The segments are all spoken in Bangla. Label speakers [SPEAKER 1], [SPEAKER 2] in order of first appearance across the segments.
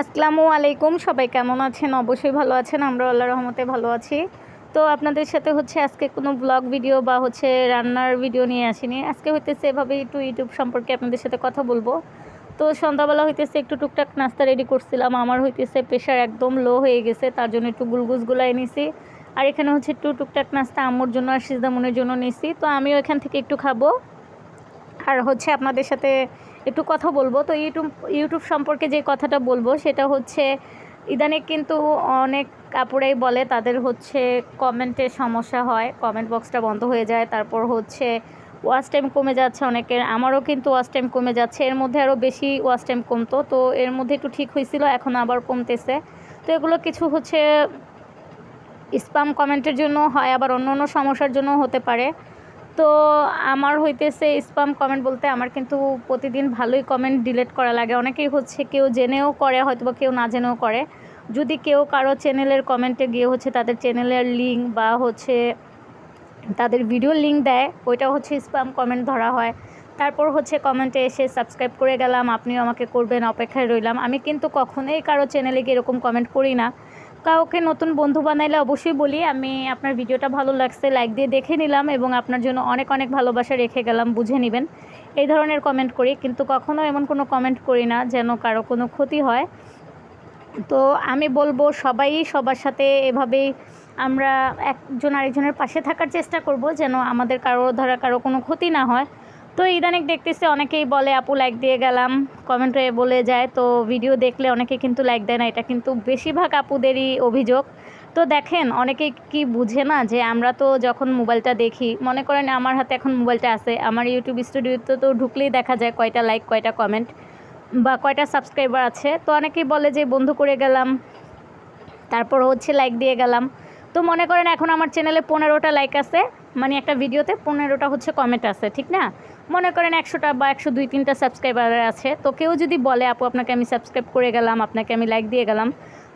[SPEAKER 1] আসসালামু আলাইকুম, সবাই কেমন আছেন? অবশ্যই ভালো আছেন আমরা আল্লাহ রহমতে ভালো আছি। তো আপনাদের সাথে হচ্ছে আজকে কোনো ব্লগ ভিডিও বা হচ্ছে রান্নার ভিডিও নিয়ে আসিনি। আজকে হইতেছে এভাবে একটু ইউটিউব সম্পর্কে আপনাদের সাথে কথা বলব। তো সন্ধ্যাবেলা হইতেছে একটু টুকটাক নাস্তা রেডি করছিলাম। আমার হইতেছে প্রেশার একদম লো হয়ে গেছে, তার জন্য একটু গুলগুজগুলো এনেছি আর এখানে হচ্ছে একটু টুকটাক নাস্তা আম্মুর জন্য আর সিজদামনের জন্য নিছি। তো আমিও এখান থেকে একটু খাব। আর হচ্ছে আপনাদের সাথে একটু কথা বলব। তো ইউটিউব ইউটিউব সম্পর্কে যে কথাটা বলব, সেটা হচ্ছে ইদানিং কিন্তু অনেক কাপড়েই বলে, তাদের হচ্ছে কমেন্টে সমস্যা হয়, কমেন্ট বক্সটা বন্ধ হয়ে যায়, তারপর হচ্ছে ওয়াচ টাইম কমে যাচ্ছে অনেকের, আমারও কিন্তু ওয়াচ টাইম কমে যাচ্ছে, এর মধ্যে আরও বেশি ওয়াচ টাইম কমতো, তো এর মধ্যে একটু ঠিক হয়েছিল, এখন আবার কমতেছে। তো এগুলো কিছু হচ্ছে স্পাম কমেন্টের জন্য হয়, আবার অন্য অন্য সমস্যার জন্য হতে পারে। তো আমার হইতেছে স্পাম কমেন্ট বলতে আমার কিন্তু প্রতিদিন ভালোই কমেন্ট ডিলিট করা লাগে। অনেকেই হচ্ছে কেউ জেনেও করে হয়তো বা কেউ না জেনেও করে। যদি কেউ কারও চ্যানেলের কমেন্টে গিয়ে হচ্ছে তাদের চ্যানেলের লিঙ্ক বা হচ্ছে তাদের ভিডিও লিঙ্ক দেয় ওইটা হচ্ছে স্পাম কমেন্ট ধরা হয়। তারপর হচ্ছে কমেন্টে এসে সাবস্ক্রাইব করে গেলাম, আপনিও আমাকে করবেন, অপেক্ষায় রইলাম। আমি কিন্তু কখনোই কারও চ্যানেলে গিয়ে এরকম কমেন্ট করি না। কাউকে নতুন বন্ধু বানাইলে অবশ্যই বলি, আমি আপনার ভিডিওটা ভালো লাগছে লাইক দিয়ে দেখে নিলাম এবং আপনার জন্য অনেক অনেক ভালোবাসা রেখে গেলাম, বুঝে নেবেন। এই ধরনের কমেন্ট করি, কিন্তু কখনো এমন কোনো কমেন্ট করি না যেন কারও কোনো ক্ষতি হয়। তো আমি বলব, সবাই সবার সাথে এভাবেই আমরা একজন আরেকজনের পাশে থাকার চেষ্টা করব যেন আমাদের কারও দ্বারা কারও কোনো ক্ষতি না হয়। তো ইদানিক দেখতেছি অনেকেই বলে, আপু লাইক দিয়ে গেলাম। কমেন্টে বলে যায়। তো ভিডিও দেখলে অনেকে কিন্তু লাইক দেয় না। এটা কিন্তু বেশিরভাগ আপুদেরই অভিযোগ। তো দেখেন অনেকে কি বুঝে না যে আমরা তো যখন মোবাইলটা দেখি, মনে করেন আমার হাতে এখন মোবাইলটা আছে, আমার ইউটিউব স্টুডিওতে তো ঢুকলেই দেখা যায় কয়টা লাইক কয়টা কমেন্ট বা কয়টা সাবস্ক্রাইবার আছে। তো অনেকেই বলে যে, বন্ধু করে গেলাম। তারপর হচ্ছে লাইক দিয়ে গেলাম। তো মনে করেন এখন আমার চ্যানেলে পনেরোটা লাইক আছে। মানে একটা ভিডিওতে পনেরোটা হচ্ছে কমেন্ট আছে, ঠিক না? মনে করেন একশোটা বা একশো দুই তিনটা সাবস্ক্রাইবার আছে, তো কেউ যদি বলে, আপু, আপনাকে আমি সাবস্ক্রাইব করে গেলাম, আপনাকে আমি লাইক দিয়ে গেলাম,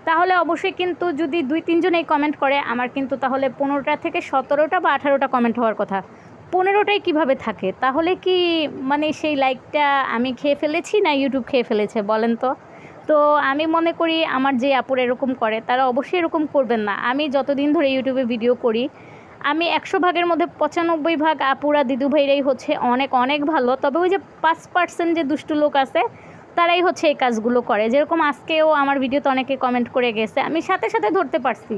[SPEAKER 1] তাহলে অবশ্যই কিন্তু যদি দুই তিনজন এই কমেন্ট করে, আমার কিন্তু তাহলে পনেরোটা থেকে সতেরোটা বা আঠারোটা কমেন্ট হওয়ার কথা। পনেরোটাই কীভাবে থাকে? তাহলে কি মানে সেই লাইকটা আমি খেয়ে ফেলেছি না ইউটিউব খেয়ে ফেলেছে, বলেন তো? তো আমি মনে করি, আমার যে আপুর এরকম করে, তারা অবশ্যই এরকম করবেন না। আমি যতদিন ধরে ইউটিউবে ভিডিও করি আমি একশো ভাগের মধ্যে পঁচানব্বই ভাগ আপুরা দিদু ভাইরাই হচ্ছে অনেক অনেক ভালো। তবে ওই যে পাঁচ পার্সেন্ট যে দুষ্টু লোক আছে, তারাই হচ্ছে এই কাজগুলো করে। যেরকম আজকেও আমার ভিডিওতে অনেকে কমেন্ট করে গেছে, আমি সাথে সাথে ধরতে পারছি।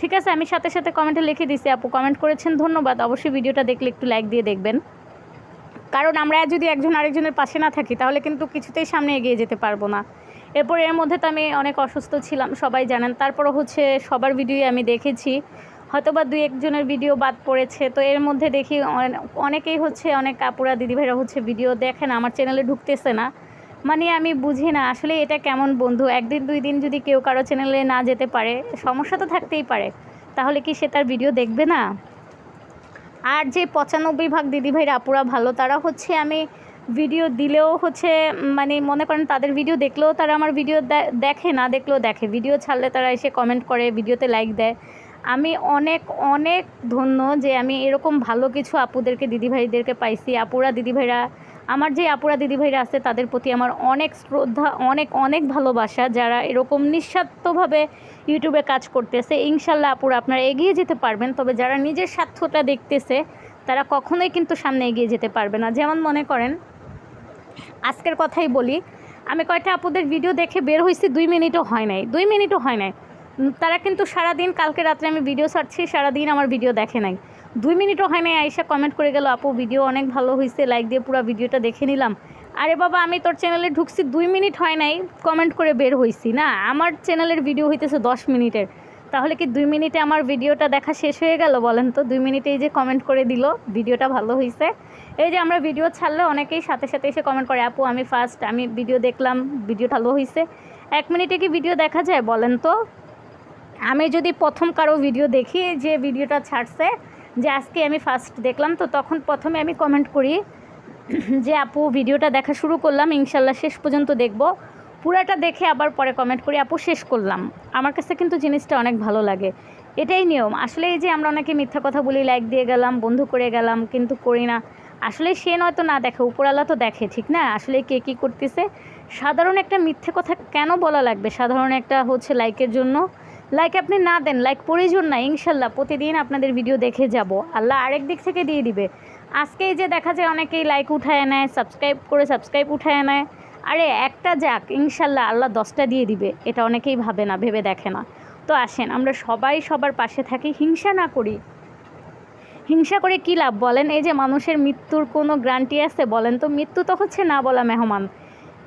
[SPEAKER 1] ঠিক আছে? আমি সাথে সাথে কমেন্টে লিখে দিছি, আপু কমেন্ট করেছেন, ধন্যবাদ। অবশ্যই ভিডিওটা দেখলে একটু লাইক দিয়ে দেখবেন। কারণ আমরা যদি একজন আরেকজনের পাশে না থাকি, তাহলে কিন্তু কিছুতেই সামনে এগিয়ে যেতে পারব না। এরপর এর মধ্যে তো আমি অনেক অসুস্থ ছিলাম, সবাই জানেন। তারপরও হচ্ছে সবার ভিডিওই আমি দেখেছি। হয়তো বা দুই একজনের ভিডিও বাদ পড়েছে, তো এর মধ্যে দেখি অনেকেই হচ্ছে অনেক কাপুরা দিদিভাইরা হচ্ছে ভিডিও দেখেন আমার চ্যানেলে ঢুকতেছে না। মানে আমি বুঝি না, আসলে এটা কেমন বন্ধু? একদিন, দুই দিন যদি কেউ কারও চ্যানেলে না যেতে পারে, সমস্যা তো থাকতেই পারে। তাহলে কি সে তার ভিডিও দেখবে না? আর যে পঁচানব্বই ভাগ দিদিভাইরা আপুরা ভালো, তারা হচ্ছে আমি ভিডিও দিলেও হচ্ছে মানে মনে করেন তাদের ভিডিও দেখলেও তারা আমার ভিডিও দেখে, না দেখলেও দেখে। ভিডিও ছাড়লে তারা এসে কমেন্ট করে ভিডিওতে লাইক দেয়। আমি অনেক অনেক ধন্য যে আমি এরকম ভালো কিছু আপুদেরকে, দিদিভাইদেরকে পাইছি, আপুরা, দিদিভাইরা, আমার যে আপুরা, দিদিভাইরা আছে তাদের প্রতি আমার অনেক শ্রদ্ধা, অনেক অনেক ভালোবাসা যারা এরকম নিঃস্বার্থভাবে ইউটিউবে কাজ করতেছে। ইনশাল্লাহ আপুরা আপনারা এগিয়ে যেতে পারবেন, তবে যারা নিজের স্বার্থটা দেখতেছে, তারা কখনোই কিন্তু সামনে এগিয়ে যেতে পারবে না। যেমন মনে করেন, আজকের কথাই বলি, আমি কয়টা আপুদের ভিডিও দেখে বের হয়েছি দুই মিনিটও হয় নাই, দুই মিনিটও হয় নাই। তারা কিন্তু সারাদিন, কালকে রাত্রে আমি ভিডিও ছাড়ছি, সারাদিন আমার ভিডিও দেখে নাই। দুই মিনিটও হয় নাই আইসা কমেন্ট করে গেল, আপু ভিডিও অনেক ভালো হয়েছে লাইক দিয়ে পুরো ভিডিওটা দেখে নিলাম। আরে বাবা, আমি তোর চ্যানেলে ঢুকছি, দুই মিনিট হয় নাই কমেন্ট করে বের হয়েছি না? আমার চ্যানেলের ভিডিও হইতেছে দশ মিনিটের। তাহলে কি দুই মিনিটে আমার ভিডিওটা দেখা শেষ হয়ে গেল, বলেন তো? দুই মিনিটে এই যে কমেন্ট করে দিল ভিডিওটা ভালো হয়েছে এই যে আমরা ভিডিও ছাড়লে অনেকেই সাথে সাথে এসে কমেন্ট করে, আপু, আমি ফার্স্ট আমি ভিডিও দেখলাম ভিডিও ভালো হয়েছে এক মিনিটে কি ভিডিও দেখা যায়, বলেন তো? আমি যদি প্রথম কারও ভিডিও দেখি যে ভিডিওটা ছাড়ছে, যে আজকে আমি ফার্স্ট দেখলাম, তো তখন প্রথমে আমি কমেন্ট করি যে, আপু ভিডিওটা দেখা শুরু করলাম, ইনশাল্লাহ শেষ পর্যন্ত দেখব। পুরাটা দেখে আবার পরে কমেন্ট করি, আপু, শেষ করলাম। আমার কাছে কিন্তু জিনিসটা অনেক ভালো লাগে। এটাই নিয়ম। আসলে এই যে আমরা অনেকে মিথ্যা কথা বলি লাইক দিয়ে গেলাম, বন্ধু করে গেলাম, কিন্তু করি না। আসলে সে নয়তো না দেখে উপরালা তো দেখে, ঠিক না? আসলে কে কী করতেছে? সাধারণ একটা মিথ্যে কথা কেন বলা লাগবে? সাধারণ একটা হচ্ছে লাইকের জন্য। লাইক আপনি না দেন লাইক প্রয়োজন না, ইনশাল্লাহ প্রতিদিন আপনাদের ভিডিও দেখে যাব। আল্লাহ আরেক দিক থেকে দিয়ে দিবে। আজকেই যে দেখা যায় অনেকেই লাইক উঠায় নেয় সাবস্ক্রাইব করে সাবস্ক্রাইব উঠায় নেয়। আরে একটা যাক, ইনশাল্লাহ আল্লাহ দশটা দিয়ে দিবে। এটা অনেকেই ভাবে না, ভেবে দেখে না। তো আসেন, আমরা সবাই সবার পাশে থাকি, হিংসা না করি। হিংসা করে কী লাভ বলেন? এই যে মানুষের মৃত্যুর কোনো গ্যারান্টি আছে বলেন তো? মৃত্যু তো হচ্ছে না বলা মেহমান।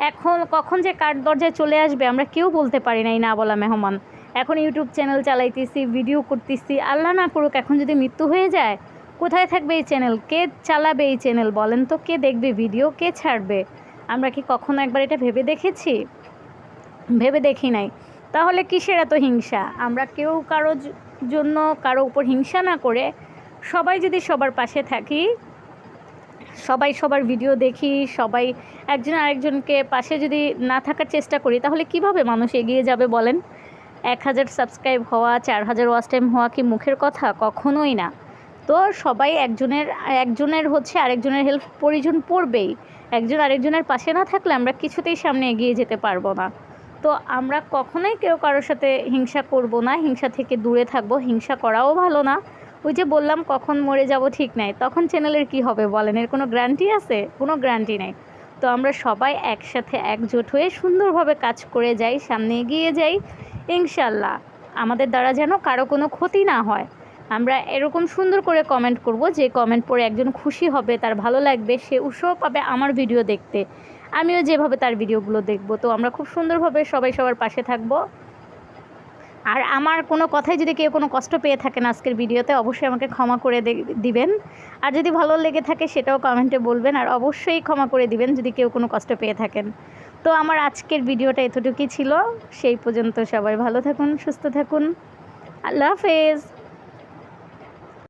[SPEAKER 1] এখন কখন যে কার দরজায় চলে আসবে আমরা কেউ বলতে পারি না এই না বলা মেহমান। এখন ইউটিউব চ্যানেল চালাইতেছি ভিডিও করতেছি। আল্লাহ না করুক, এখন যদি মৃত্যু হয়ে যায়, কোথায় থাকবে এই চ্যানেল কে চালাবে এই চ্যানেল বলেন তো? কে দেখবে ভিডিও কে ছাড়বে? আমরা কি কখনো একবার এটা ভেবে দেখেছি? ভেবে দেখি নাই। তাহলে কিসের এত হিংসা? আমরা কেউ কারও জন্য কারও উপর হিংসা না করে সবাই যদি সবার পাশে থাকি, সবাই সবার ভিডিও দেখি, সবাই একজন আরেকজনকে পাশে যদি না থাকার চেষ্টা করি, তাহলে কীভাবে মানুষ এগিয়ে যাবে বলেন? এক হাজার সাবস্ক্রাইব হওয়া, চার হাজার ওয়াচ টাইম হওয়া কি মুখের কথা? কখনোই না। তো সবাই একজনের একজনের হচ্ছে আরেকজনের হেল্প প্রয়োজন পড়বেই। একজন আরেকজনের পাশে না থাকলে আমরা কিছুতেই সামনে এগিয়ে যেতে পারব না। তো আমরা কখনোই কেউ কারোর সাথে হিংসা করব না, হিংসা থেকে দূরে থাকব, হিংসা করাও ভালো না। ওই যে বললাম, কখন মরে যাব ঠিক নাই। তখন চ্যানেলের কি হবে বলেন? এর কোনো গ্যারান্টি আছে? কোনো গ্যারান্টি নেই। তো আমরা সবাই একসাথে একজোট হয়ে সুন্দরভাবে কাজ করে যাই, সামনে এগিয়ে যাই। ইনশাল্লাহ। আমাদের দ্বারা যেন কারও কোনো ক্ষতি না হয়। আমরা এরকম সুন্দর করে কমেন্ট করব যে কমেন্ট পড়ে একজন খুশি হবে, তার ভালো লাগবে, সে উৎসাহ পাবে আমার ভিডিও দেখতে। আমিও যেভাবে তার ভিডিওগুলো দেখব। তো আমরা খুব সুন্দরভাবে সবাই সবার পাশে থাকব। আর আমার কোনো কথাই যদি কেউ কোনো কষ্ট পেয়ে থাকেন আজকের ভিডিওতে অবশ্যই আমাকে ক্ষমা করে দিবেন। আর যদি ভালো লেগে থাকে, সেটাও কমেন্টে বলবেন। আর অবশ্যই ক্ষমা করে দিবেন যদি কেউ কোনো কষ্ট পেয়ে থাকেন। তো আমার আজকের ভিডিওটা এতটুকুই ছিল। সেই পর্যন্ত সবাই ভালো থাকুন, সুস্থ থাকুন। আল্লাহ হাফেজ।